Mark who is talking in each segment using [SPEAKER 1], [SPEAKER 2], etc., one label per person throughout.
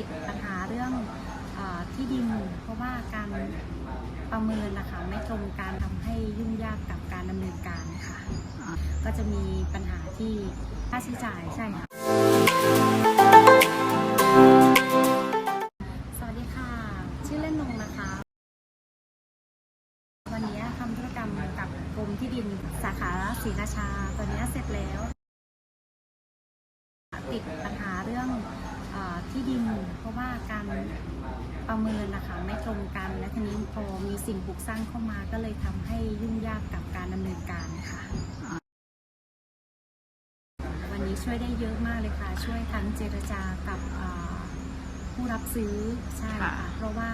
[SPEAKER 1] ติดปัญหาเรื่องอที่ดิน เพราะว่าการประเมินนะคะไม่ตรงการทำให้ยุ่งยากกับการดำเนินการค่ะ ก็จะมีปัญหาที่ค่าใช้จ่ายใช่ค่ะสวัสดีค่ะ ชื่อเล่นนงนะคะ วันนี้ทำธุรกรรมกับกรมที่ดินสาขาศรีราชาตอนนี้เสร็จแล้ว ติดปัญหาเรื่อง ที่ดินเพราะว่าการประเมินนะคะไม่ตรงกัน และทีนี้พอมีสิ่งปลูกสร้างเข้ามาก็เลยทำให้ยุ่งยากกับการดำเนินการค่ะ วันนี้ช่วยได้เยอะมากเลยค่ะ ช่วยทั้งเจรจากับเอ่อผู้รับซื้อใช่ค่ะ
[SPEAKER 2] ค่ะ
[SPEAKER 1] เพราะว่า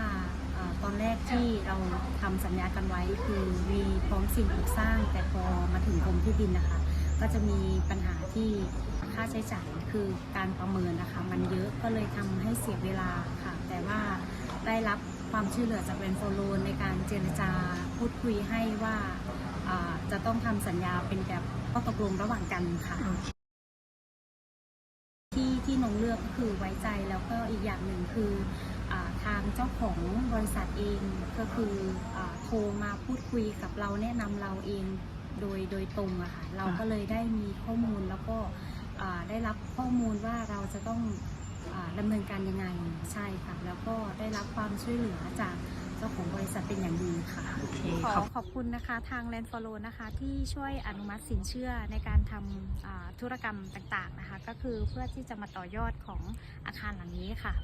[SPEAKER 1] เอ่อตอนแรกที่เราทำสัญญากันไว้คือมีพร้อมสิ่งปลูกสร้าง แต่พอมาถึงกรมที่ดินนะคะ ก็จะมีปัญหาที่ค่าใช้จ่ายคือการประเมินนะคะ มันเยอะก็เลยทำให้เสียเวลาค่ะ แต่ว่าได้รับความช่วยเหลือจากแบรนด์โฟโลนในการเจรจาพูดคุยให้ว่าอ่าจะต้องทำสัญญาเป็นแบบข้อตกลงระหว่างกันค่ะ ที่ที่น้องเลือกก็คือไว้ใจแล้วก็อีกอย่างหนึ่งคืออาทางเจ้าของบริษัทเองก็คืออาโทรมาพูดคุยกับเราแนะนำเราเอง โดยโดยตรงอะค่ะเราก็เลยได้มีข้อมูลแล้วก็อ่าได้รับข้อมูลว่าเราจะต้องอาดำเนินการยังไงใช่ค่ะ แล้วก็ได้รับความช่วยเหลือจากเจ้าของบริษัทเป็นอย่างดีค่ะ
[SPEAKER 2] โอเค
[SPEAKER 1] ขอ
[SPEAKER 2] ขอบ
[SPEAKER 1] ขอบคุณนะคะทาง Land Follow นะคะที่ช่วยอนุมัติสินเชื่อในการทำอ่าธุรกรรมต่างๆนะคะ ก็คือเพื่อที่จะมาต่อยอดของอาคารหลังนี้ค่ะ